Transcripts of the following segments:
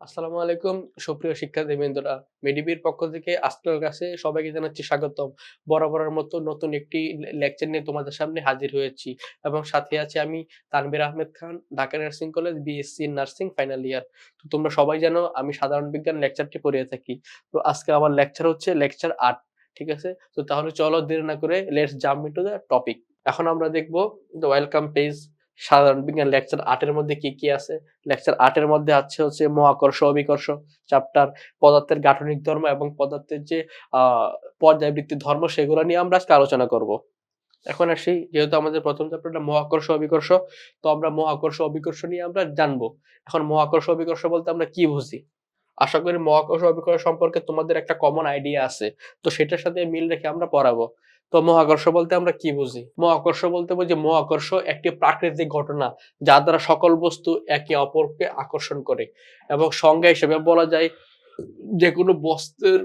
আসসালামু আলাইকুম, সুপ্রিয় শিক্ষার্থীবৃন্দরা। মেডিবির পক্ষ থেকে আজকের কাছে সবাইকে জানাচ্ছি স্বাগতম। বরাবরের মতো নতুন একটি লেকচার নিয়ে তোমাদের সামনে হাজির হয়েছি এবং সাথে আছে আমি Tanbir Ahmed Khan, Dhaka nursing college BSc nursing final year তো তোমরা সবাই জানো আমি সাধারণ বিজ্ঞান লেকচারটি পড়িয়ে থাকি। তো আজকে আমার লেকচার হচ্ছে লেকচার আট, ঠিক আছে? তো তাহলে চলো দেরি না করে let's jump into the topic এখন আমরা দেখব দ্য ওয়েলকাম পেজ সাধারণ বিজ্ঞান লেকচার আটের মধ্যে কি কি আছে? লেকচার আটের মধ্যে আছে হচ্ছে মহাকর্ষ, অবিকর্ষ চ্যাপ্টার পদার্থের গাঠনিক ধর্ম এবং পদার্থের যে পর্যায়বৃত্তি ধর্ম সেগুলো নিয়ে আমরা আজকে আলোচনা করব। এখন আসি, যেহেতু আমাদের প্রথম চ্যাপ্টারটা মহাকর্ষ, অবিকর্ষ, তো আমরা মহাকর্ষ, অবিকর্ষ নিয়ে আমরা জানব। এখন মহাকর্ষ, অবিকর্ষ বলতে আমরা কি বুঝি? আশা করি মহাকর্ষ, অবিকর্ষ সম্পর্কে তোমাদের একটা কমন আইডিয়া আছে, তো সেটার সাথে মিল রেখে আমরা পড়াবো। তো মহাকর্ষ বলতে আমরা কি বুঝি? মহাকর্ষ বলতে বুঝি মহাকর্ষ একটি প্রাকৃতিক ঘটনা যা দ্বারা সকল বস্তু একে অপরকে আকর্ষণ করে এবং সংজ্ঞা হিসেবে বলা যায় যে কোনো বস্তুর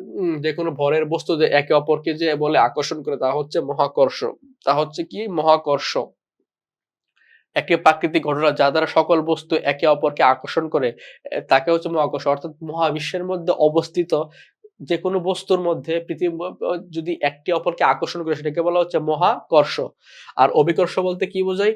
যে কোনো ভরের বস্তু যে একে অপরকে যে বলে আকর্ষণ করে তা হচ্ছে মহাকর্ষ। তা হচ্ছে কি? মহাকর্ষ। একটি প্রাকৃতিক ঘটনা যা দ্বারা সকল বস্তু একে অপরকে আকর্ষণ করে তাকে হচ্ছে মহাকর্ষ। অর্থাৎ মহাবিশ্বের মধ্যে অবস্থিত যে কোনো বস্তুর মধ্যে পৃথিবী, যদি একটি অপরকে আকর্ষণ করে সেটাকে বলা হচ্ছে মহাকর্ষ। আর অভিকর্ষ বলতে কি বোঝায়?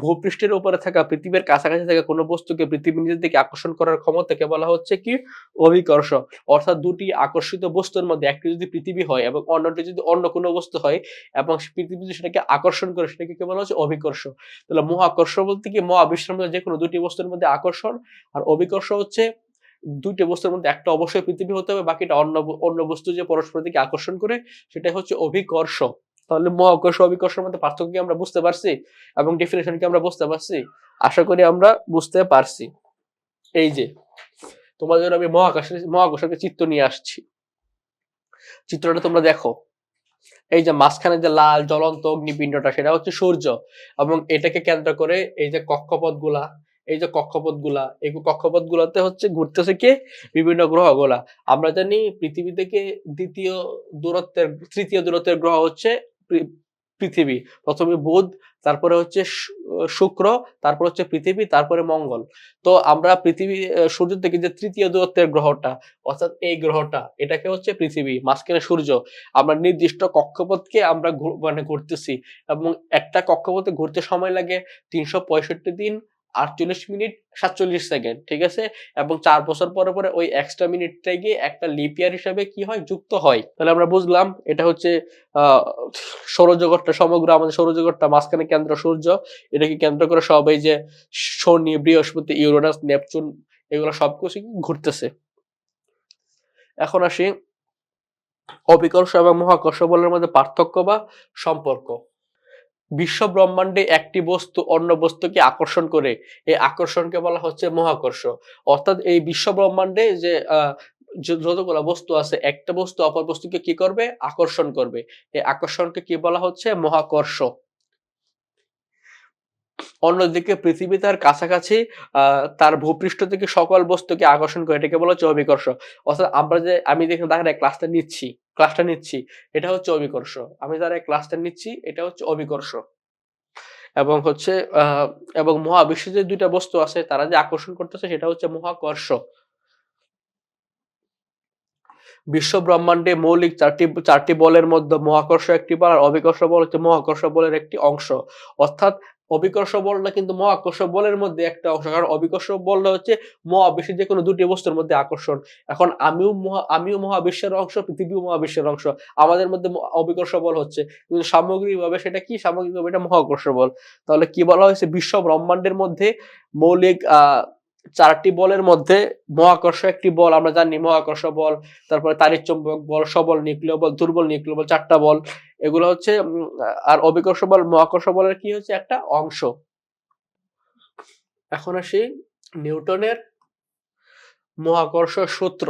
ভূপৃষ্ঠের উপরে থাকা পৃথিবীর কাছাকাছি থাকা কোনো বস্তুকে পৃথিবী নিজের দিকে আকর্ষণ করার ক্ষমতাকে বলা হচ্ছে কি? অভিকর্ষ অর্থাৎ দুটি আকর্ষিত বস্তুর মধ্যে একটি যদি পৃথিবী হয় এবং অন্যটি যদি অন্য কোনো বস্তু হয় এবং পৃথিবী যদি সেটাকে আকর্ষণ করে সেটাকে কি বলা হচ্ছে? অভিকর্ষ তাহলে মহাকর্ষ বলতে কি? মহাবিশ্বের মধ্যে যে কোনো দুটি বস্তুর মধ্যে আকর্ষণ। আর অভিকর্ষ হচ্ছে দুইটি বস্তুর মধ্যে একটা অবশ্যই পৃথিবী হতে হবে, বাকিটা অন্য অন্য বস্তু যে পরস্পর দিকে আকর্ষণ করে, সেটাই হচ্ছে অভিকর্ষ। তাহলে মহাকর্ষ, অভিকর্ষের মধ্যে পার্থক্য কি আমরা বুঝতে পারছি? এবং ডেফিনেশন কি আমরা বুঝতে পারছি? আশা করি আমরা বুঝতে পারছি। এই যে, তোমাদের আমি মহাকাশের মহাকর্ষকে চিত্র নিয়ে আসছি। চিত্রটা তোমরা দেখো। এই যে মাঝখানে যে লাল জ্বলন্ত অগ্নিপিণ্ডটা, সেটা হচ্ছে সূর্য। এবং এটাকে কেন্দ্র করে এই যে কক্ষপথগুলা এই যে কক্ষপথগুলা এই কক্ষপথ গুলাতে হচ্ছে ঘুরতেছে কি? বিভিন্ন গ্রহগুলা। আমরা জানি পৃথিবী থেকে দ্বিতীয় দূরত্বের, তৃতীয় দূরত্বের গ্রহ হচ্ছে পৃথিবী। প্রথমে বুধ, তারপরে হচ্ছে শুক্র, তারপর হচ্ছে পৃথিবী, তারপরে মঙ্গল। তো আমরা পৃথিবী সূর্য থেকে যে তৃতীয় দূরত্বের গ্রহটা, অর্থাৎ এই গ্রহটা, এটাকে হচ্ছে পৃথিবী, মাঝখানে সূর্য। আমরা নির্দিষ্ট কক্ষপথকে আমরা মানে ঘুরতেছি এবং একটা কক্ষপথে ঘুরতে সময় লাগে তিনশো পঁয়ষট্টি দিন। আটচল্লিশ মিনিট সাতচল্লিশ সেকেন্ড, ঠিক আছে? এবং চার বছর পরে পরে ওই এক্সট্রা মিনিটটা গিয়ে একটা লিপিয়ার হিসাবে কি হয়? যুক্ত হয়। তাহলে আমরা বুঝলাম, এটা হচ্ছে সৌরজগৎটা, সমগ্র আমাদের সৌরজগৎটা, মাঝখানে কেন্দ্র সূর্য। এটাকে কেন্দ্র করে সব এই যে শনি, বৃহস্পতি, ইউরোনাস, নেপচুন, এগুলো সবকিছু ঘুরতেছে। এখন আসি অভিকর্ষ এবং মহাকর্ষ বলের মধ্যে পার্থক্য বা সম্পর্ক। বিশ্ব ব্রহ্মাণ্ডে একটি বস্তু অন্য বস্তুকে আকর্ষণ করে। এই আকর্ষণকে বলা হচ্ছে মহাকর্ষ। অর্থাৎ এই বিশ্ব ব্রহ্মাণ্ডে যে যতগুলো বস্তু আছে, একটা বস্তু অপর বস্তুকে কি করবে? আকর্ষণ করবে। এই আকর্ষণকে কি বলা হচ্ছে? মহাকর্ষ। অন্যদিকে পৃথিবী তার কাছাকাছি তার ভূপৃষ্ঠ থেকে সকল বস্তুকে আকর্ষণ করে। এটাকে বলা হচ্ছে অভিকর্ষ অর্থাৎ আমরা যে, আমি দেখে দেখেন ক্লাসটা নিচ্ছি। ক্লাসটা নিচ্ছি। এটা হচ্ছে অভিকর্ষ আমি যারা ক্লাসটা নিচ্ছি। এটা হচ্ছে অভিকর্ষ এবং হচ্ছে এবং মহাবিশ্বে যে দুইটা বস্তু আছে, তারা যে আকর্ষণ করতেছে, সেটা হচ্ছে মহাকর্ষ। বিশ্ব ব্রহ্মাণ্ডে মৌলিক চারটি চারটি বলের মধ্যে মহাকর্ষ একটি বল, আর অভিকর্ষ বল হচ্ছে মহাকর্ষ বলের একটি অংশ। অর্থাৎ অভিকর্ষ বলটা কিন্তু মহাকর্ষ বলের মধ্যে একটা অংশ। কারণ অবিকর্ষ বলটা হচ্ছে মহাবিশ্বের যে কোনো দুটি বস্তুর মধ্যে আকর্ষণ। এখন আমিও মহা, আমিও মহাবিশ্বের অংশ, পৃথিবীও মহাবিশ্বের অংশ। আমাদের মধ্যে অবিকর্ষ বল হচ্ছে। কিন্তু সামগ্রিকভাবে সেটা কি? সামগ্রিকভাবে এটা মহাকর্ষ বল। তাহলে কি বলা হয়েছে? বিশ্ব ব্রহ্মাণ্ডের মধ্যে মৌলিক, আহ চারটি বলের মধ্যে মহাকর্ষ একটি বল, আমরা জানি মহাকর্ষ বল, তারপরে তাড়িৎ চুম্বক বল, সবল, নিউক্লিয় বল, দুর্বল, নিউক্লিয় বল, চারটা বল। এগুলো হচ্ছে আর অভিকর্ষ বল, মহাকর্ষ বলের কি হচ্ছে? একটা অংশ। এখন আসি নিউটনের মহাকর্ষ সূত্র।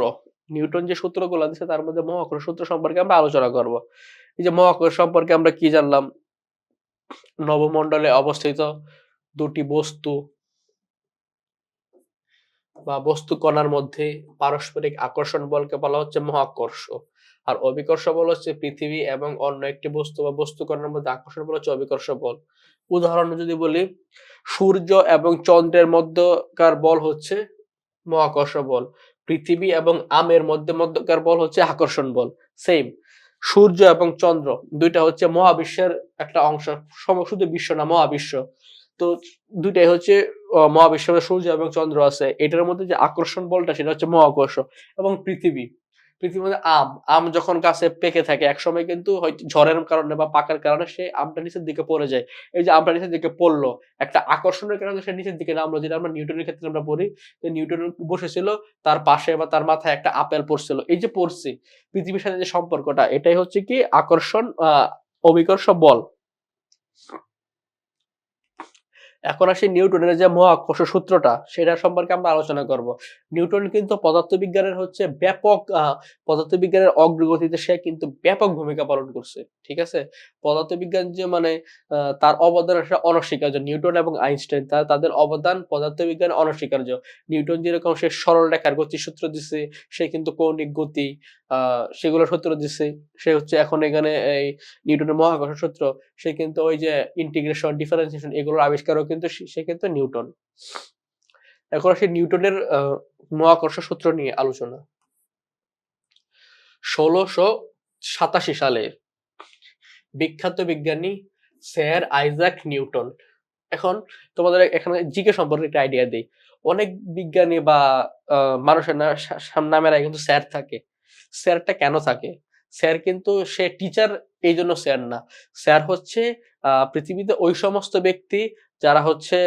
নিউটন যে সূত্রগুলো দিচ্ছে তার মধ্যে মহাকর্ষ সূত্র সম্পর্কে আমরা আলোচনা করব। এই যে মহাকর্ষ সম্পর্কে আমরা কি জানলাম? নবমণ্ডলে অবস্থিত দুটি বস্তু বা বস্তু কণার মধ্যে পারস্পরিক আকর্ষণ বলকে বলা হচ্ছে মহাকর্ষ। আর অভিকর্ষ বল হচ্ছে পৃথিবী এবং অন্য একটি বস্তু বা বস্তু কণার মধ্যে আকর্ষণ বল হচ্ছে অভিকর্ষ বল। উদাহরণ যদি বলি, সূর্য এবং চন্দ্রের মধ্যকার বল হচ্ছে মহাকর্ষ বল। পৃথিবী এবং আমের মধ্যে মধ্যকার বল হচ্ছে আকর্ষণ বল। সেম সূর্য এবং চন্দ্র দুইটা হচ্ছে মহাবিশ্বের একটা অংশ শুধু বিশ্ব না, মহাবিশ্ব। তো দুইটাই হচ্ছে মহাবিশ্বের সূর্য এবং চন্দ্র আছে। এটার মধ্যে যে আকর্ষণ বলটা, সেটা হচ্ছে মহাকর্ষ এবং পৃথিবী। পৃথিবীর মধ্যে আম। আম যখন গাছে পেকে থাকে, একসময় কিন্তু হয়তো ঝড়ের কারণে বা পাকার কারণে সে আমটা নিচের দিকে পড়ে যায়। এই যে আমটা নিচের দিকে পড়ল, একটা আকর্ষণের কারণে সে নিচের দিকে নামলো, যেটা আমরা নিউটনের ক্ষেত্রে আমরা পড়ি। যে নিউটন বসেছিল, তার পাশে বা তার মাথায় একটা আপেল পড়ছিল। এই যে পড়ছে, পৃথিবীর সাথে যে সম্পর্কটা, এটাই হচ্ছে কি আকর্ষণ আহ অভিকর্ষ বল। এখন আসি নিউটনের যে মহাকর্ষ সূত্রটা, সেটা সম্পর্কে আমরা আলোচনা করব। নিউটন কিন্তু পদার্থবিজ্ঞানের হচ্ছে ব্যাপক পদার্থবিজ্ঞানের অগ্রগতিতে সে কিন্তু ব্যাপক ভূমিকা পালন করছে, ঠিক আছে? পদার্থবিজ্ঞান যে মানে তার অবদান আসলে অনস্বীকার্য। নিউটন এবং আইনস্টাইন, তার তাদের অবদান পদার্থবিজ্ঞান অনস্বীকার্য। নিউটন যেরকম সে সরল রেখার গতি সূত্র দিছে, সে কিন্তু কৌণিক গতি সেগুলো সূত্র দিছে। সে হচ্ছে এখন এখানে এই নিউটনের মহাকর্ষ সূত্র। সে কিন্তু ওই যে ইন্টিগ্রেশন ডিফারেন্সিয়েশন এগুলোর আবিষ্কারও কিন্তু সে- সে কিন্তু নিউটন। এখন আসি নিউটনের মহাকর্ষ সূত্র নিয়ে আলোচনা। ষোলোশো সাতাশি সালে বিখ্যাত বিজ্ঞানী স্যার আইজাক নিউটন। এখন তোমাদের এখানে জিকে সম্পর্কে একটা আইডিয়া দিই। অনেক বিজ্ঞানী বা মানুষের সা- সা- নামের কিন্তু স্যার থাকে। স্যারটা কেন থাকে? স্যার কিন্তু সে টিচার এই জন্য স্যার না। স্যার হচ্ছে পৃথিবীতে ওই সমস্ত ব্যক্তি যারা হচ্ছে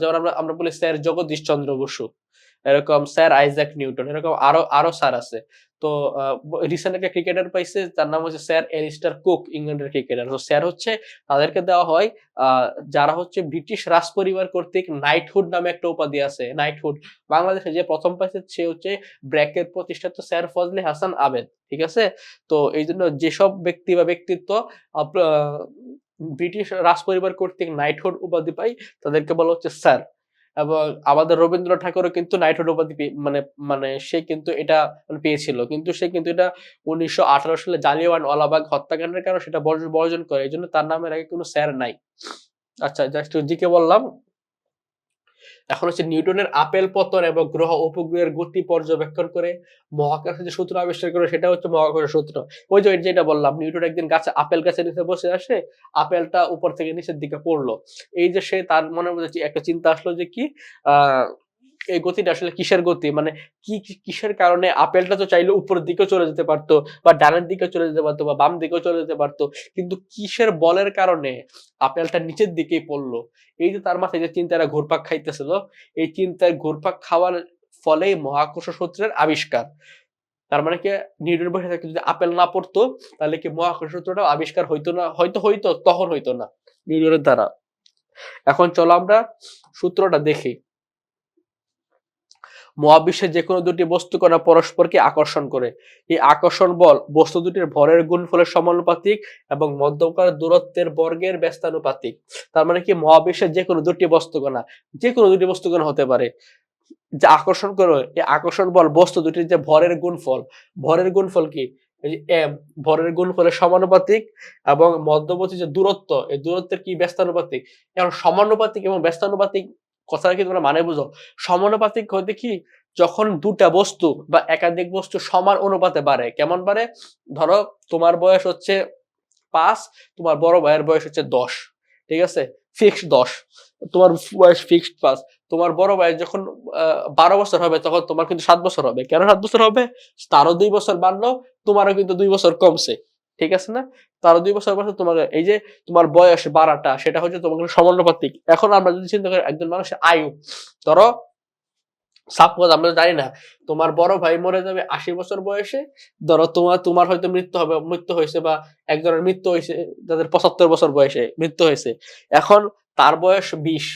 যেমন আমরা আমরা বলি স্যার জগদীশ চন্দ্র বসু, এরকম স্যার আইজাক নিউটন, এরকম আরও আরও স্যার আছে। তো রিসেন্ট একটা ক্রিকেটার পাইছে, তার নাম হচ্ছে স্যার এলিস্টার কুক ইংল্যান্ডের ক্রিকেটার তো স্যার হচ্ছে, তাদেরকে দেওয়া হয় যারা হচ্ছে ব্রিটিশ রাজ পরিবার কর্তৃক নাইটহুড নামে একটা উপাধি আছে নাইটহুড বাংলাদেশে যে প্রথম পাইছে, সে হচ্ছে ব্র্যাকের প্রতিষ্ঠাতা স্যার ফজলে হাসান আবেদ, ঠিক আছে? তো এই জন্য যেসব ব্যক্তি বা ব্যক্তিত্ব ব্রিটিশ রাজ পরিবার কর্তৃক নাইটহুড উপাধি পাই তাদেরকে বলা হচ্ছে স্যার এবং আমাদের রবীন্দ্র ঠাকুরও কিন্তু নাইট্রোড উপাধি মানে মানে সে কিন্তু এটা মানে পেয়েছিল। কিন্তু সে কিন্তু এটা উনিশশো আঠারো সালে জালিয়ান ওয়ালাবাগ হত্যাকাণ্ডের কারণে সেটা বর্জ- বর্জন করে। এই জন্য তার নামের আগে কোনো স্যার নাই। আচ্ছা জাস্ট জিকে বললাম। এখন হচ্ছে নিউটনের আপেল পতন এবং গ্রহ উপগ্রহের গতি পর্যবেক্ষণ করে মহাকাশের যে সূত্র আবিষ্কার করে সেটা হচ্ছে মহাকাশের সূত্র। ওই যে যেটা বললাম, নিউটন একদিন গাছে আপেল গাছের নিচে বসে আসে, আপেলটা উপর থেকে নিচের দিকে পড়ল। এই যে সে তার মনের মধ্যে একটা চিন্তা আসলো যে কি, আহ এই গতিটা আসলে কিসের গতি? মানে কি কিসের কারণে আপেলটা তো চাইলে উপরের দিকেও চলে যেতে পারতো বা ডানের দিকে চলে যেতে পারতো বা বাম দিকেও চলে যেতে পারতো, কিন্তু কিসের বলের কারণে আপেলটা নিচের দিকেই পড়ল? এই যে তার মাথায় যে চিন্তাটা ঘুরপাক খাইতেছিল, এই চিন্তায় ঘুরপাক খাওয়ার ফলেই মহাকর্ষ সূত্রের আবিষ্কার। তার মানে কি নিউটন বসে থাকতে যদি আপেল না পড়তো, তাহলে কি মহাকর্ষ সূত্রটা আবিষ্কার হইতো না, হয়তো হইতো, তখন হইতো না নিউটনের দ্বারা। এখন চলো আমরা সূত্রটা দেখি। মহাবিশ্বের যে কোনো দুটি বস্তু কণা পরস্পরকে আকর্ষণ করে। এই আকর্ষণ বল বস্তু দুটির ভরের গুণফলের সমানুপাতিক এবং মধ্যকার দূরত্বের বর্গের ব্যস্তানুপাতিক। তার মানে কি মহাবিশ্বের যে কোনো দুটি বস্তু কণা যে কোনো দুটি বস্তু কণা হতে পারে। যে আকর্ষণ করে, এই আকর্ষণ বল বস্তু দুটির যে ভরের গুণফল ভরের গুণফল কি? এম ভরের গুণফলের সমানুপাতিক এবং মধ্যবর্তী যে দূরত্ব, এই দূরত্বের কি ব্যস্তানুপাতিক? এখন সমানুপাতিক এবং ব্যস্তানুপাতিক কথাটা কি তোমরা মানে বুঝো? সমানুপাতিক হতে কি যখন দুটা বস্তু বা একাধিক বস্তু সমান অনুপাতে বাড়ে, কেমন বাড়ে? ধরো তোমার বয়স হচ্ছে পাঁচ, তোমার বড় ভাইয়ের বয়স হচ্ছে দশ, ঠিক আছে? ফিক্সড দশ, তোমার বয়স ফিক্সড পাঁচ, তোমার বড় ভাই যখন বারো বছর হবে তখন তোমার কিন্তু সাত বছর হবে। কেন সাত বছর হবে? তারও দুই বছর বাড়লো, তোমারও কিন্তু দুই বছর কমছে। ঠিক আছে না? তারও দুই বছর বছর তোমার এই যে তোমার বয়স বাড়াটা, সেটা হচ্ছে তোমার সমানুপাতিক এখন আমরা যদি চিন্তা করি, একজন মানুষের আয়ু, ধরো সাপোজ আমরা জানি না, তোমার বড় ভাই মরে যাবে আশি বছর বয়সে, ধরো তোমার তোমার হয়তো মৃত্যু হবে, মৃত্যু হয়েছে বা একজনের মৃত্যু হয়েছে, যাদের পঁচাত্তর বছর বয়সে মৃত্যু হয়েছে। এখন তার বয়স বিশ,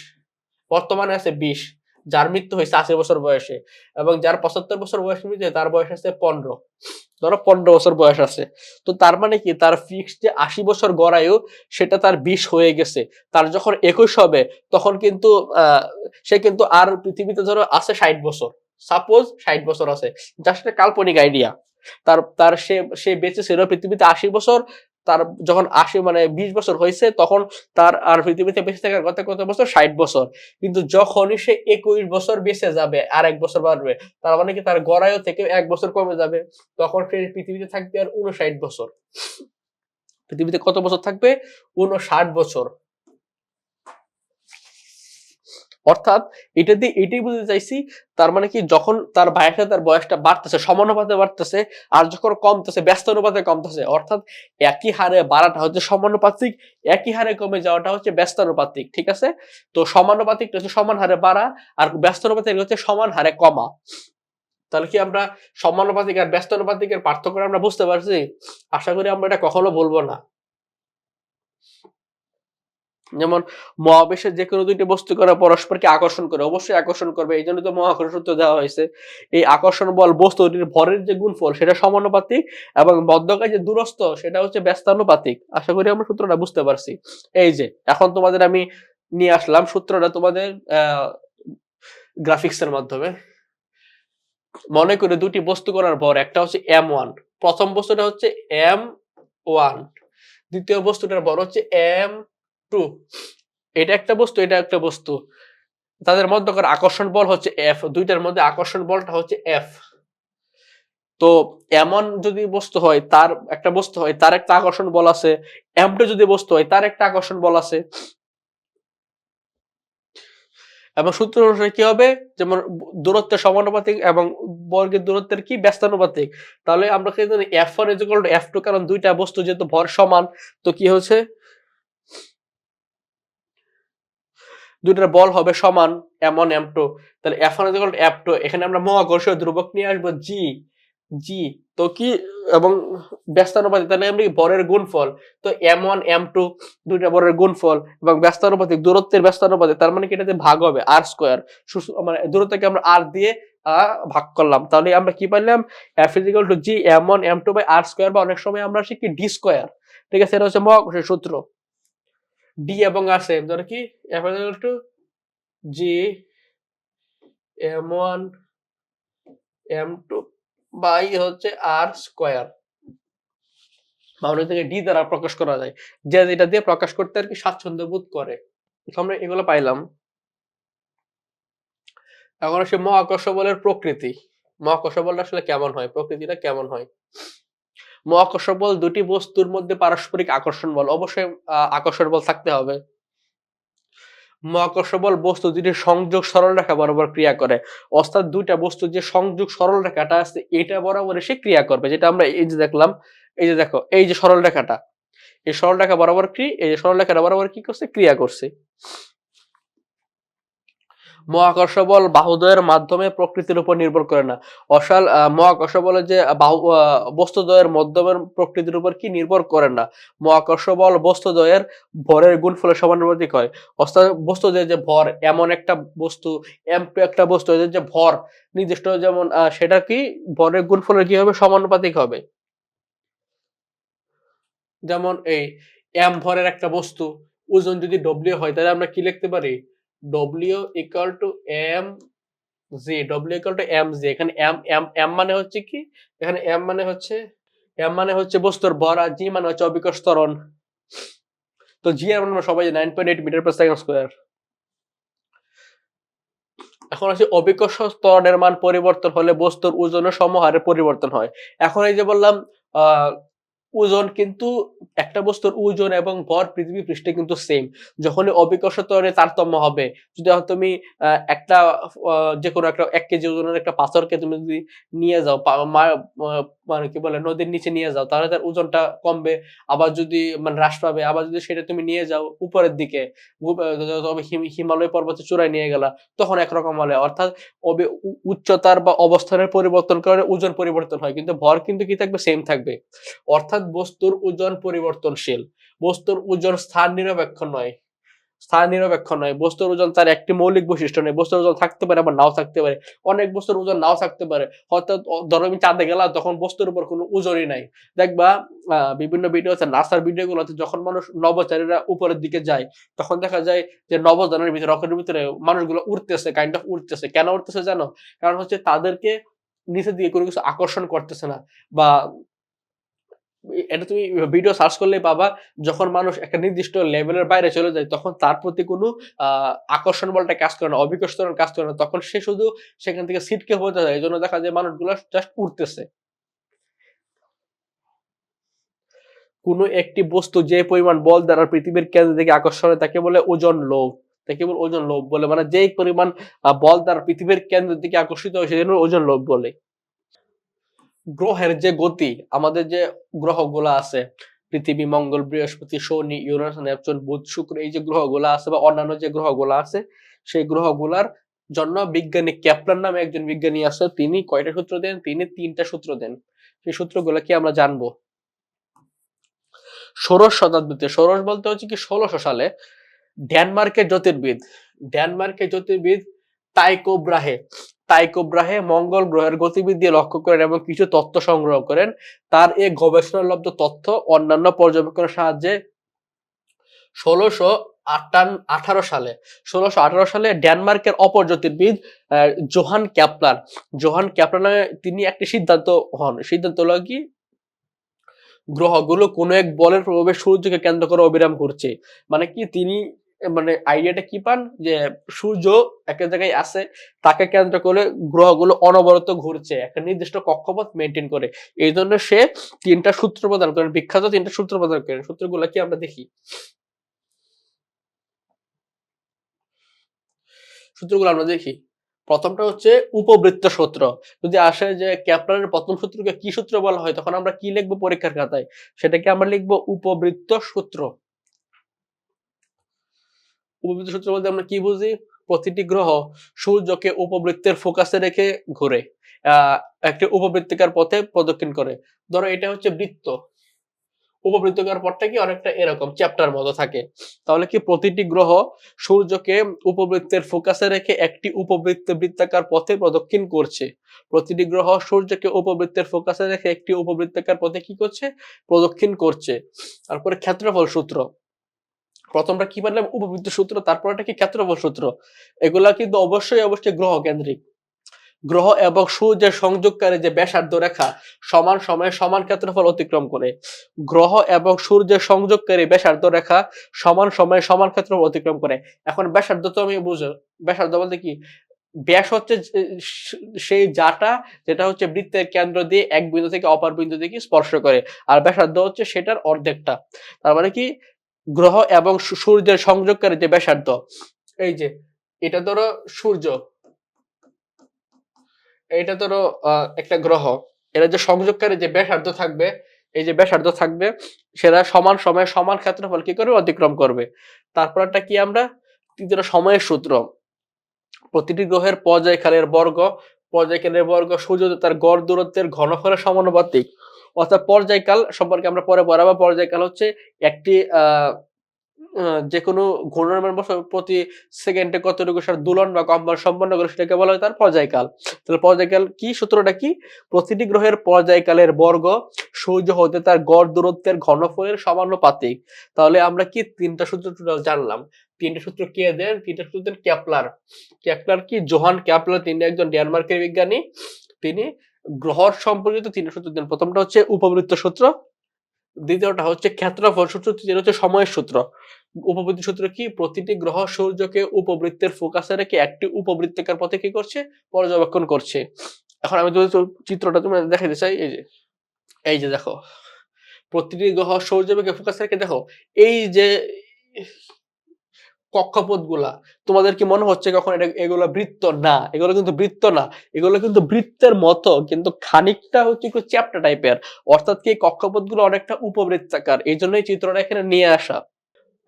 বর্তমানে আছে বিশ, যার মৃত্যু হয়েছে আশি বছর বয়সে এবং যার পঁচাত্তর বছর বয়স মৃত্যু তার বয়স আছে পনেরো। ধরো পনেরো বছর বয়স আছে। তো তার মানে কি? তার ফিক্সড যে আশি বছর গড়ায়ু, সেটা তার বিশ হয়ে গেছে। তার যখন একুশ হবে, তখন কিন্তু সে কিন্তু আর পৃথিবীতে ধরো আছে ষাট বছর। সাপোজ ষাট বছর আছে। জাস্ট কাল্পনিক আইডিয়া তার তার সে সে বেঁচে ছিল পৃথিবীতে আশি বছর তার যখন আশি মানে বিশ বছর হয়েছে, তখন তার আর পৃথিবীতে বেঁচে থাকার কথা কত বছর? ষাট বছর। কিন্তু যখনই সে একুশ বছর বেঁচে যাবে আর এক বছর বাড়বে, তার মানে কি তার গড়ায়ও থেকে এক বছর কমে যাবে। তখন সে পৃথিবীতে থাকবে আর উনষাট বছর। পৃথিবীতে কত বছর থাকবে? উনষাট বছর। অর্থাৎ এটা দিয়ে এটাই বুঝতে চাইছি, তার মানে কি যখন তার সাথে তার বয়সটা বাড়তেছে সমানুপাতে বাড়তেছে, আর যখন কমতেছে ব্যস্ত অনুপাতে কমতেছে, অর্থাৎ একই হারে বাড়াটা হচ্ছে সমানুপাতিক, একই হারে কমে যাওয়াটা হচ্ছে ব্যস্তানুপাতিক, ঠিক আছে? তো সমানুপাতিক হচ্ছে সমান হারে বাড়া, আর ব্যস্তানুপাতিক হচ্ছে সমান হারে কমা। তাহলে কি আমরা সমানুপাতিক আর ব্যস্তানুপাতিকের পার্থক্য আমরা বুঝতে পারছি? আশা করি আমরা এটা কখনো বলব না। যেমন মহাবিশ্বের যে কোনো দুইটি বস্তু করে পরস্পরকে আকর্ষণ করে, অবশ্যই আকর্ষণ করবে, এই জন্য তো মহাকর্ষণ সূত্র দেওয়া হয়েছে। এই আকর্ষণ বল বস্তুটির ভরের যে গুণফল, সেটা সমানুপাতিক এবং মধ্যকায় যে দূরস্থ, সেটা হচ্ছে ব্যস্তানুপাতিক। আশা করি আমরা সূত্রটা বুঝতে পারছি। এই যে, এখন তোমাদের আমি নিয়ে আসলাম সূত্রটা তোমাদের গ্রাফিক্স এর মাধ্যমে। মনে করে দুটি বস্তু করার পর একটা হচ্ছে এম ওয়ান প্রথম বস্তুটা হচ্ছে এম ওয়ান দ্বিতীয় বস্তুটার বড় হচ্ছে এম টু এটা একটা বস্তু, এটা একটা বস্তু। তাদের মধ্যকার আকর্ষণ বল হচ্ছে এফ দুইটার মধ্যে আকর্ষণ বলটা হচ্ছে এফ তো এমন যদি বস্তু হয়, তার একটা বস্তু হয়, তার একটা আকর্ষণ বল আছে। এম টু যদি বস্তু হয়, তার একটা আকর্ষণ বল আছে। এবং সূত্র অনুসারে কি হবে? যেমন দূরত্বের সমানুপাতিক এবং বর্গের দূরত্বের কি? ব্যস্তানুপাতিক। তাহলে আমরা কি জানি F one is F two কারণ দুইটা বস্তু যেহেতু ভর সমান, তো কি হচ্ছে দুইটার বল হবে সমান এম ওয়ান এম টু তাহলে F one equal F two এখানে আমরা মহাকর্ষীয় ধ্রুবক নিয়ে আসব জি জি তো কি এবং ব্যস্তানুপাতিক, তাহলে আমরা বরের গুণফল? তো এম ওয়ান এম টু দুইটা বরের গুণফল এবং ব্যস্তানুপাতিক, দূরত্বের ব্যস্তানুপাতিক, তার মানে কি এটাতে ভাগ হবে আর স্কোয়ার মানে দূরত্বকে আমরা আর দিয়ে ভাগ করলাম। তাহলে আমরা কি পাইলাম? F equal to G M one M two by R square বা অনেক সময় আমরা শিখি ডি স্কোয়ার ঠিক আছে? এটা হচ্ছে মহাকর্ষীয় সূত্র। ডি এবং আর সেম ধরো কি? F equal to G M one M two by হচ্ছে আর স্কোয়ার বাউন্ডারি থেকে ডি দ্বারা প্রকাশ করা যায়। যে যেটা দিয়ে প্রকাশ করতে আর কি স্বাচ্ছন্দ্য বোধ করে। আমরা এগুলো পাইলাম। এখন আসে মহাকর্ষ বলের প্রকৃতি। মহাকর্ষ বলটা আসলে কেমন হয়? প্রকৃতিটা কেমন হয়? মহাকর্ষ বল দুটি বস্তুর মধ্যে পারস্পরিক আকর্ষণ বল। অবশ্যই আকর্ষণ বল থাকতে হবে। মহাকর্ষ বল বস্তু দুটি সংযোগ সরল রেখা বরাবর ক্রিয়া করে। অর্থাৎ দুইটা বস্তু যে সংযোগ সরল রেখাটা আছে, এটা বরাবর এসে ক্রিয়া করবে। যেটা আমরা এই যে দেখলাম, এই যে দেখো, এই যে সরল রেখাটা। এই সরল রেখা বরাবর কি এই যে সরল রেখাটা বরাবর কি করছে? ক্রিয়া করছে। মহাকর্ষ বল বাহুদয়ের মাধ্যমে প্রকৃতির উপর নির্ভর করে না। অশাল মহাকর্ষ বলে যে বাহু বস্তুদ্বয়ের মাধ্যমের প্রকৃতির উপর কি নির্ভর করে না? মহাকর্ষ বল বস্তুদ্বয়ের ভরের গুণফলের সমানুপাতিক হয়। অর্থাৎ বস্তুদের যে ভর, এমন একটা বস্তু এমপি একটা বস্তু যে ভর নির্দিষ্ট, যেমন সেটা কি? ভরের গুণফলের কি হবে সমানুপাতিক হবে? যেমন এই, এম ভরের একটা বস্তু, ওজন যদি ডব্লিউ হয়, তাহলে আমরা কি লিখতে পারি? W equal to M G W equal to M G এখানে এম এম এম মানে হচ্ছে কি? এখানে এম মানে হচ্ছে এম মানে হচ্ছে বস্তুর ভর আর জি মানে হচ্ছে অবিকশ ত্বরণ। তো জি এর মানে সবাই nine point eight metre per second square এখন হচ্ছে অবিকশ ত্বরণের মান পরিবর্তন হলে বস্তুর ওজনের সমহারে পরিবর্তন হয়। এখন এই যে বললাম, আহ ওজন কিন্তু একটা বস্তুর ওজন এবং ভর পৃথিবী পৃষ্ঠে কিন্তু সেম যখনই অবিকর্ষ ত্বরণে তারতম্য হবে, যদি তুমি একটা যে কোনো একটা এক কেজি ওজনের একটা পাথরকে তুমি যদি নিয়ে যাও মানে কি বলে, নদীর নিচে নিয়ে যাও, তাহলে তার ওজনটা কমবে। আবার যদি মানে হ্রাস পাবে। আবার যদি সেটা তুমি নিয়ে যাও উপরের দিকে হিমালয় পর্বতে চূড়ায় নিয়ে গেলা, তখন একরকম হলে। অর্থাৎ উচ্চতার বা অবস্থানের পরিবর্তন কারণে ওজন পরিবর্তন হয়, কিন্তু ভর কিন্তু কি থাকবে? সেম থাকবে। অর্থাৎ বস্তুর ওজন পরিবর্তনশীল। বস্তুর ওজন স্থান নিরপেক্ষ নয়। স্থান নিরপেক্ষ নয়। বস্তুর ওজন তার একটি মৌলিক বৈশিষ্ট্য নেই। বস্তুর ওজন থাকতে পারে আবার নাও থাকতে পারে। অনেক বস্তুর ওজন নাও থাকতে পারে। হয়তো ধরো আমি চাঁদে গেলাম, তখন বস্তুর উপর কোনো ওজনই নাই। দেখবা বিভিন্ন ভিডিও আছে, নাসার ভিডিও গুলোতে যখন মানুষ নবচারীরা উপরের দিকে যায়, তখন দেখা যায় যে নবজানের ভিতরে, রকেটের ভিতরে মানুষগুলো উঠতেছে কাইন্ড অফ উঠতেছে কেন উঠতেছে জানো? কারণ হচ্ছে তাদেরকে নিচের দিকে কোনো কিছু আকর্ষণ করতেছে না বা এটা তুমি ভিডিও সার্চ করলেই পাবা, যখন মানুষ একটা নির্দিষ্ট লেভেলের বাইরে চলে যায়, তখন তার প্রতি কোনো আকর্ষণ বলটা কাজ করে না অভিকর্ষণ কাজ করে না। তখন সে শুধু সেখান থেকে সিটকে হতে যায় এই জন্য দেখা যায় মানুষগুলো জাস্ট উঠতেছে কোনো একটি বস্তু যে পরিমাণ বল দ্বারা পৃথিবীর কেন্দ্র থেকে আকর্ষণ হয়, তাকে বলে ওজন লোভ তাকে বলে ওজন লোভ বলে মানে যেই পরিমাণ বল দ্বারা পৃথিবীর কেন্দ্রের দিকে আকর্ষিত হয়, সেজন্য ওজন লোভ বলে। গ্রহের যে গতি, আমাদের যে গ্রহগুলো আছে, পৃথিবী, মঙ্গল, বৃহস্পতি, শনি ইউরেনাস নেপচুন, বুধ, শুক্র, এই যে গ্রহগুলো আছে বা অন্যান্য যে গ্রহগুলো আছে, সেই গ্রহগুলার জন্য বিজ্ঞানী ক্যাপলার নামে একজন বিজ্ঞানী আছে, তিনি কয়টা সূত্র দেন? তিনি তিনটা সূত্র দেন। সেই সূত্রগুলো কি আমরা জানব? ষোড়শ শতাব্দীতে, ষোড়শ বলতে হচ্ছে কি ষোলোশো সালে ডেনমার্কের জ্যোতির্বিদ ডেনমার্কের জ্যোতির্বিদ টাইকো ব্রাহে। টাইকো ব্রাহে মঙ্গল গ্রহের গতিবিধি লক্ষ্য করেন এবং কিছু তথ্য সংগ্রহ করেন। তার এই গবেষণালব্ধ তথ্য অন্যান্য পর্যবেক্ষণের সাহায্যে ষোলোশো আটান, আঠারো সালে, ষোলোশো আঠারো সালে ডেনমার্কের অপর জ্যোতির্বিদ জোহান ক্যাপলার। জোহান ক্যাপলার নামে তিনি একটি সিদ্ধান্ত হন। সিদ্ধান্ত হলো কি? গ্রহগুলো কোনো এক বলের প্রভাবে সূর্যকে কেন্দ্র করে অবিরাম করছে মানে কি? তিনি মানে আইডিয়াটা কি পান? যে সূর্য একটা জায়গায় আছে, তাকে কেন্দ্র করে গ্রহগুলো অনবরত ঘুরছে, একটা নির্দিষ্ট কক্ষপথ মেনটেন করে। এই জন্য সে তিনটা সূত্র প্রদান করেন, বিখ্যাত তিনটা সূত্র প্রদান করেন। সূত্রগুলো কি আমরা দেখি? সূত্রগুলো আমরা দেখি। প্রথমটা হচ্ছে উপবৃত্ত সূত্র। যদি আসে যে ক্যাপলারের প্রথম সূত্রকে কি সূত্র বলা হয়, তখন আমরা কি লিখব পরীক্ষার খাতায়? সেটাকে আমরা লিখব উপবৃত্ত সূত্র। উপবৃত্ত সূত্র বলতে আমরা কি বুঝি? প্রতিটি গ্রহ সূর্যকে উপবৃত্তের ফোকাসে রেখে ঘুরে একটি উপবৃত্তিকার পথে প্রদক্ষিণ করে। ধরো এটা হচ্ছে বৃত্ত। উপবৃত্তকার পথটা কি অনেকটা এরকম চ্যাপ্টার মতো থাকে। তাহলে কি প্রতিটি গ্রহ সূর্যকে উপবৃত্তের ফোকাসে রেখে একটি উপবৃত্ত বৃত্তাকার পথে প্রদক্ষিণ করছে? প্রতিটি গ্রহ সূর্যকে উপবৃত্তের ফোকাসে রেখে একটি উপবৃত্তাকার পথে কি করছে? প্রদক্ষিণ করছে। তারপরে ক্ষেত্রফল সূত্র। প্রথমটা কি বললাম? উপবৃত্ত সূত্র, তারপরটা কি ক্ষেত্রফল সূত্র? এগুলা কিন্তু অবশ্যই অবশ্যই গ্রহ কেন্দ্রিক গ্রহ এবং সূর্যের সংযোগকারী যে ব্যাসার্ধ রেখা, সমান সময়ে সমান ক্ষেত্রফল অতিক্রম করে। গ্রহ এবং সূর্যের সংযোগকারী ব্যাসার্ধ রেখা, সমান সময়ে সমান ক্ষেত্রফল অতিক্রম করে। এখন ব্যাসার্ধ তো আমি বুঝো, ব্যাসার্ধ বলতে কি? ব্যাস হচ্ছে সেই যাটা যেটা হচ্ছে বৃত্তের কেন্দ্র দিয়ে এক বিন্দু থেকে অপর বিন্দু দিকে স্পর্শ করে। আর ব্যাসার্ধ হচ্ছে সেটার অর্ধেকটা। তার মানে কি? গ্রহ এবং সূর্যের সংযোগকারী যে ব্যাসার্ধ, এই যে, এটা ধরো সূর্য। এটা ধরো একটা গ্রহ। এরা যে সংযোগকারী যে ব্যাসার্ধ থাকবে, এই যে ব্যাসার্ধ থাকবে সেটা সমান সময়ে সমান ক্ষেত্রফল কি করবে? অতিক্রম করবে। তারপরটা কি আমরা? সময়ের সূত্র। প্রতিটি গ্রহের পর্যায়কালের বর্গ পর্যায়কালের বর্গ সূর্য তার গড় দূরত্বের ঘনফলের সমানুপাতিক। অর্থাৎ পর্যায়কাল সম্পর্কে আমরা পরে পড়াবো পর্যায়কাল হচ্ছে একটি যে কোনো ঘূর্ণায়মান বস্তু প্রতি সেকেন্ডে কতটুকু সার দুলন বা কম্পন সম্পন্ন করে সেটাকে বলা হয় তার পর্যায়কাল। তাহলে পর্যায়কাল কি সূত্রটা কি? প্রতিটি গ্রহের পর্যায়কালের বর্গ সূর্য হতে তার গড় দূরত্বের ঘনফলের সমানুপাতিক। তাহলে আমরা কি তিনটা সূত্র জানলাম। তিনটা সূত্র কে দেন? তিনটা সূত্র দেন ক্যাপলার। ক্যাপলার কি? জোহান ক্যাপলার, তিনি একজন ডেনমার্কের বিজ্ঞানী। তিনি গ্রহ সম্পর্কিত তিনটা সূত্র দেন। প্রথমটা হচ্ছে উপবৃত্ত সূত্র, দ্বিতীয়টা হচ্ছে ক্ষেত্রফল সূত্র তৃতীয় হচ্ছে সময়ের সূত্র। উপবৃত্ত সূত্র কি? প্রতিটি গ্রহ সূর্যকে উপবৃত্তের ফোকাসে রেখে একটি উপবৃত্তিকার পথে কি করছে? পর্যবেক্ষণ করছে। এখন আমি যদি চিত্রটা তুমি দেখাতে চাই, এই যে এই যে দেখো, প্রতিটি গ্রহ সূর্যকে ফোকাস রেখে দেখো, এই যে কক্ষপথগুলা তোমাদের কি মনে হচ্ছে কখন এটা এগুলো বৃত্ত? না, এগুলো কিন্তু বৃত্ত না। এগুলো কিন্তু বৃত্তের মতো, কিন্তু খানিকটা হচ্ছে একটু চ্যাপ্টা টাইপের। অর্থাৎ কি কক্ষপথগুলো অনেকটা উপবৃত্তাকার। এই জন্যই চিত্রটা এখানে নিয়ে আসা।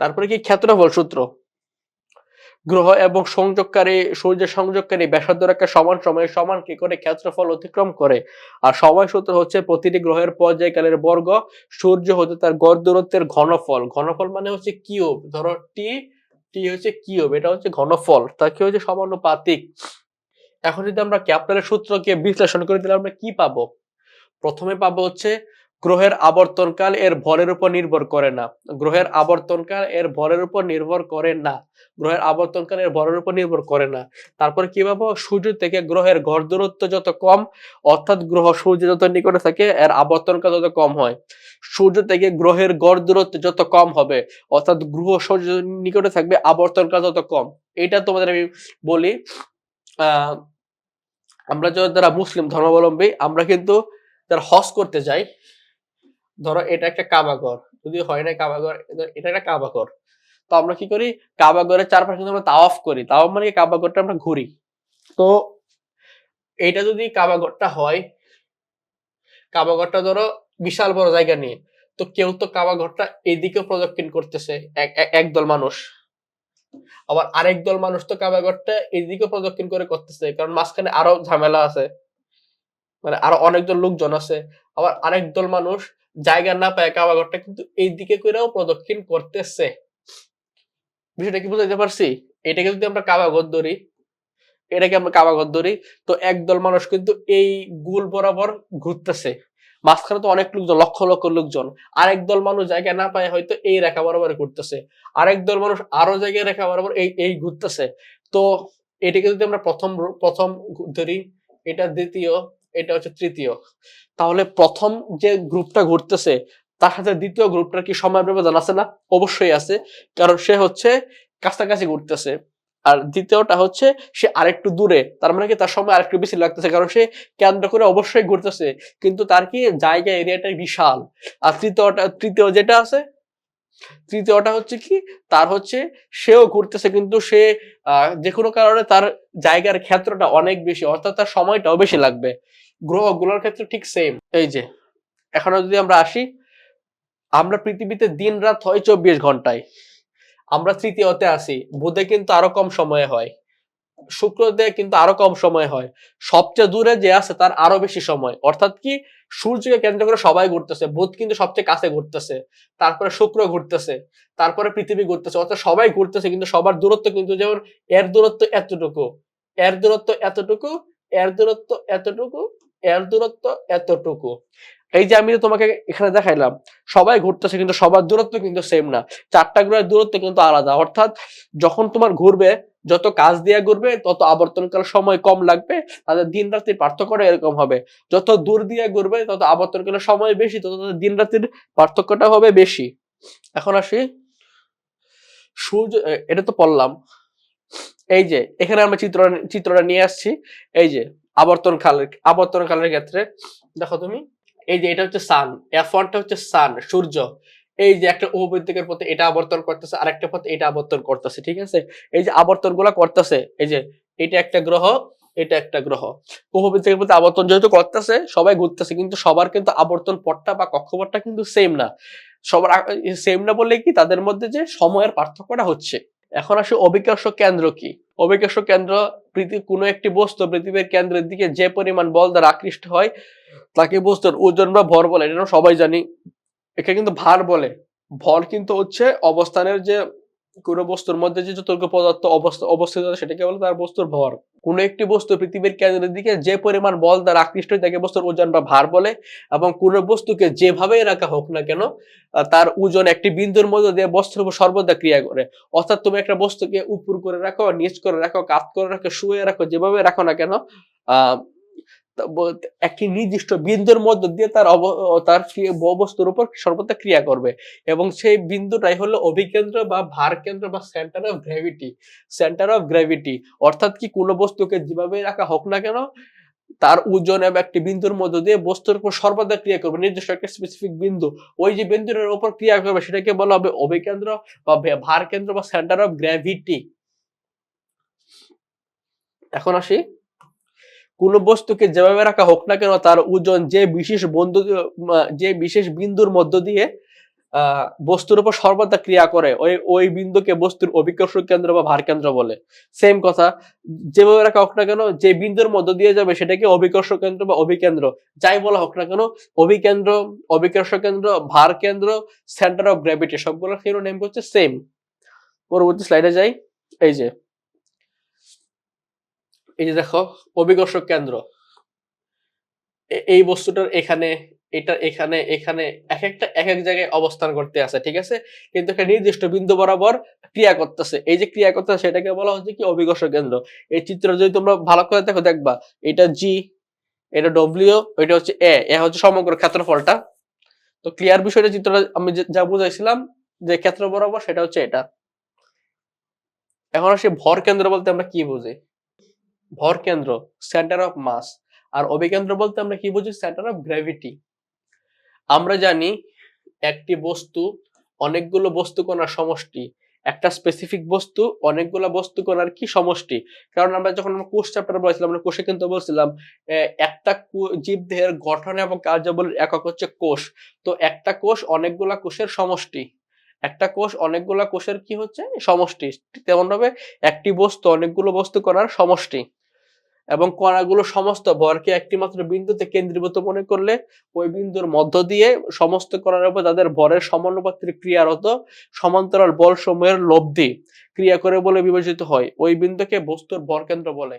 তারপরে কি ক্ষেত্রফল সূত্র? গ্রহ এবং সংযোগকারী, সূর্যের সংযোগকারী ব্যাসার্ধ রেখা সমান সময়ে সমান কি করে ক্ষেত্রফল অতিক্রম করে? আর সময় সূত্র হচ্ছে প্রতিটি গ্রহের পর্যায়কালের বর্গ, সূর্য হতে তার গড় দূরত্বের ঘনফল। ঘনফল মানে হচ্ছে কিউব। ধরো টি টি হচ্ছে কিউব এটা হচ্ছে ঘনফল তার কি হচ্ছে সমানুপাতিক এখন যদি আমরা ক্যাপিটালের সূত্রকে বিশ্লেষণ করি তাহলে আমরা কি পাবো? প্রথমে পাবো হচ্ছে গ্রহের আবর্তনকাল এর ভরের উপর নির্ভর করে না। গ্রহের আবর্তনকাল এর ভরের উপর নির্ভর করে না। গ্রহের আবর্তনকাল এর ভরের উপর নির্ভর করে না। তারপরে কি ভাবো সূর্য থেকে গ্রহের ঘর দূরত্ব যত কম, অর্থাৎ গ্রহ সূর্য যত নিকটে থাকে, এর আবর্তনকাল তত কম হয়। সূর্য থেকে গ্রহের গড় দূরত্ব যত কম হবে, অর্থাৎ গ্রহ সূর্য নিকটে থাকবে, আবর্তনকাল তত কম। এটা তোমাদের আমি বলি আহ আমরা যারা মুসলিম ধর্মাবলম্বী, আমরা কিন্তু যারা হজ করতে যাই ধরো এটা একটা কাবাগর। যদি হয় না কাবাগর এটা একটা কাবাগর। তো আমরা কি করি? কাবাগরের চারপাশে কিন্তু আমরা তাওয়াফ করি। তাওয়াফ মানে কি? কাবাগরটা আমরা ঘুরি। তো এটা যদি কাবাগরটা হয়, কাবাগরটা ধরো বিশাল বড় জায়গা নিয়ে, তো কেউ তো কাবাগরটা এদিকেও প্রদক্ষিণ করতেছে, এক- এক- একদল মানুষ। আবার আরেক দল মানুষ তো কাবাগরটা এদিকেও প্রদক্ষিণ করে করতেছে, কারণ মাঝখানে আরও ঝামেলা আছে। মানে আরও অনেকজন লোকজন আছে। আবার আরেক দল মানুষ জায়গা না পায় কাবাগরটা কিন্তু এই দিকে করেও প্রদক্ষিণ করতেছে। বিষয়টা কি বুঝাইতে পারছি? এটাকে যদি আমরা কাবাগর ধরি, এটাকে আমরা কাবাগর ধরি, তো একদল মানুষ কিন্তু এই গুল বরাবর ঘুরতেছে। মাঝখানে তো অনেক লোকজন, লক্ষ লক্ষ লোকজন। আরেক দল মানুষ জায়গা না পায় হয়তো এই রেখা বরাবর ঘুরতেছে। আরেক দল মানুষ আরও জায়গায় রেখা বরাবর এই এই ঘুরতেছে। তো এটাকে যদি আমরা প্রথম প্রথম ধরি, এটা দ্বিতীয় এটা হচ্ছে তৃতীয়। তাহলে প্রথম যে গ্রুপটা ঘুরতেছে, তার সাথে দ্বিতীয় গ্রুপটার কি সময় ব্যবধান আছে না? অবশ্যই আছে, কারণ সে হচ্ছে কাছাকাছি ঘুরতেছে। আর দ্বিতীয়টা হচ্ছে, সে আরেকটু দূরে, তার মানে কি তার সময় আরেকটু বেশি লাগতেছে, কারণ সে কেন্দ্র করে অবশ্যই ঘুরতেছে, কিন্তু তার কি জায়গা এরিয়াটা বিশাল। আর তৃতীয়টা, তৃতীয় যেটা আছে, তৃতীয়টা হচ্ছে কি, তার হচ্ছে সেও ঘুরতেছে, কিন্তু সে যে কোনো কারণে তার জায়গার ক্ষেত্রটা অনেক বেশি, অর্থাৎ তার সময়টাও বেশি লাগবে। গ্রহগুলোর ক্ষেত্রে ঠিক সেম এই যে, এখন যদি আমরা আসি, আমরা পৃথিবীতে দিন রাত হয় চব্বিশ ঘন্টায়। আমরা তৃতীয়তে আসি বুধে কিন্তু আরও কম সময়ে হয়, শুক্রতে কিন্তু আরও কম সময় হয়। সবচেয়ে দূরে যে আছে তার আরও বেশি সময়। অর্থাৎ কি, সূর্যকে কেন্দ্র করে সবাই ঘুরতেছে, বুধ কিন্তু সবচেয়ে কাছে ঘুরতেছে, তারপরে শুক্র ঘুরতেছে, তারপরে পৃথিবী ঘুরতেছে, অর্থাৎ সবাই ঘুরতেছে কিন্তু সবার দূরত্ব কিন্তু যেমন, এর দূরত্ব এতটুকু, এর দূরত্ব এতটুকু, এর দূরত্ব এতটুকু এর দূরত্ব এতটুকু। এই যে আমি তোমাকে এখানে দেখাইলাম, সবাই ঘুরতেছে কিন্তু সবার দূরত্ব কিন্তু সেম না। চারটা গ্রহের দূরত্ব কিন্তু আলাদা। অর্থাৎ যখন তোমার ঘুরবে, যত কাজ দিয়ে ঘুরবে, তত আবর্তনকাল সময় কম লাগবে, তাদের দিন রাতের পার্থক্যটা এরকম হবে। যত দূর দিয়ে ঘুরবে, তত আবর্তনকালের সময় বেশি, তত দিন রাতের পার্থক্যটা হবে বেশি। এখন আসি। সূর্য এটা তো পড়লাম। এই যে, এখানে আমরা চিত্র চিত্রটা নিয়ে আসছি। এই যে আবর্তন কালের আবর্তন কালের ক্ষেত্রে, দেখো তুমি, এই যে এটা হচ্ছে সান এফ ওয়ানটা হচ্ছে সান সূর্য, এই যে একটা উপবৃত্তিকের পথে এটা আবর্তন করতেছে আর একটা পথে এটা আবর্তন করতেছে, ঠিক আছে? এই যে আবর্তনগুলা করতেছে, এই যে এটা একটা গ্রহ, এটা একটা গ্রহ, উপবৃত্তিকের পথে আবর্তন যেহেতু করতেছে, সবাই ঘুরতেছে, কিন্তু সবার কিন্তু আবর্তন পথটা বা কক্ষপথটা কিন্তু সেম না। সবার সেম না বললে কি, তাদের মধ্যে যে সময়ের পার্থক্যটা হচ্ছে। এখন আসে অভিকর্ষ কেন্দ্র কি? অভিকর্ষ কেন্দ্র কোনো একটি বস্তু পৃথিবীর কেন্দ্রের দিকে যে পরিমাণ বল দ্বারা আকৃষ্ট হয়, তাকে বস্তুর ওজন বা ভর বলে। এটা সবাই জানি। একে কিন্তু ভার বলে। ভর কিন্তু হচ্ছে অবস্থানের যে কোনো বস্তুর মধ্যে যে যতটুকু পদার্থ অবস্থা, অবস্থিত সেটাকে বলে তার বস্তুর ভর। কোনো একটি বস্তু পৃথিবীর কেন্দ্রের দিকে যে পরিমাণ বল দ্বারা আকৃষ্ট তাকে বস্তুর ওজন বা ভার বলে এবং কোনো বস্তুকে যেভাবেই রাখা হোক না কেন তার ওজন একটি বিন্দুর মধ্যে দিয়ে বস্তুর উপর সর্বদা ক্রিয়া করে। অর্থাৎ তুমি একটা বস্তুকে উপর করে রাখো, নিচ করে রাখো, কাত করে রাখো, শুয়ে রাখো, যেভাবে রাখো না কেন, আহ একটি নির্দিষ্ট বিন্দুর মধ্য দিয়ে তার অব- তার বস্তুর উপর সর্বদা ক্রিয়া করবে এবং সেই বিন্দুটাই হলো অভিকেন্দ্র বা ভার কেন্দ্র বা centre of gravity centre of gravity অর্থাৎ কি কোনো বস্তুকে যেভাবে রাখা হোক না কেন, তার ওজন এবং একটি বিন্দুর মধ্য দিয়ে বস্তুর উপর সর্বদা ক্রিয়া করবে। নির্দিষ্ট একটা স্পেসিফিক বিন্দু, ওই যে বিন্দুর উপর ক্রিয়া করবে, সেটাকে বলা হবে অভিকেন্দ্র বা ভার কেন্দ্র বা সেন্টার অফ গ্র্যাভিটি এখন আসি কোন বস্তুকে যেভাবে রাখা হোক না কেন, তার ওজন যে বিশেষ বন্ধু যে বিশেষ বিন্দুর মধ্য দিয়ে বস্তুর উপর সর্বদা ক্রিয়া করে, ওই ওই বিন্দুকে বস্তুর অভিকর্ষ কেন্দ্র বা ভার কেন্দ্র বলে। সেম কথা, যেভাবে রাখা হোক না কেন, যে বিন্দুর মধ্য দিয়ে যাবে সেটাকে অভিকর্ষ কেন্দ্র বা অভিকেন্দ্র। যাই বলা হোক না কেন, অভিকেন্দ্র অভিকর্ষ কেন্দ্র, ভার কেন্দ্র সেন্টার অফ গ্র্যাভিটি সবগুলোর নেম হচ্ছে সেম পরবর্তী স্লাইডে যাই, এই যে। এই যে দেখো, অভিকর্ষক কেন্দ্র। এই বস্তুটার এখানে, এটা এখানে এখানে এক একটা এক এক জায়গায় অবস্থান করতে আছে, ঠিক আছে? কিন্তু একটা নির্দিষ্ট বিন্দু বরাবর ক্রিয়া করতেছে। এই যে ক্রিয়া করতেছে, সেটাকে বলা হচ্ছে কি অভিকর্ষ কেন্দ্র। এই চিত্র যদি তোমরা ভালো করে দেখো, দেখবা, এটা জি এটা ডব্লিউ এটা হচ্ছে এ এ হচ্ছে সমগ্র ক্ষেত্রফলটা। তো ক্লিয়ার বিষয়টা চিত্রটা আমি যে- বুঝাইছিলাম, যে ক্ষেত্র বরাবর সেটা হচ্ছে এটা। এখন আসি ভর কেন্দ্র বলতে আমরা কি বুঝি? ভর কেন্দ্র সেন্টার অফ মাস আর অভিকেন্দ্র বলতে আমরা কি বুঝি? সেন্টার অফ গ্র্যাভিটি আমরা জানি একটি বস্তু, অনেকগুলো বস্তু কণার সমষ্টি। একটা স্পেসিফিক বস্তু, অনেকগুলো বস্তু কণার কি সমষ্টি? কারণ আমরা যখন আমরা কোষ চ্যাপ্টার বলেছিলাম, আমরা কোষে কিন্তু বলছিলাম একটা জীবদেহের গঠন এবং কার্যাবলীর একক হচ্ছে কোষ। তো একটা কোষ অনেকগুলা কোষের সমষ্টি। একটা কোষ, অনেকগুলো কোষের কি হচ্ছে? সমষ্টি। তেমন ভাবে একটি বস্তু, অনেকগুলো বস্তু করার সমষ্টি। এবং কণাগুলো সমস্ত ভরকে একটি মাত্র বিন্দুতে কেন্দ্রীভূত মনে করলে ওই বিন্দুর মধ্য দিয়ে সমস্ত কণার উপর তাদের ভরের সমানুপাতিক ক্রিয়ারত সমান্তরাল বল সমূহের লব্ধি ক্রিয়া করে বলে বিবেচিত হয়। ওই বিন্দুকে বস্তুর ভর কেন্দ্র বলে।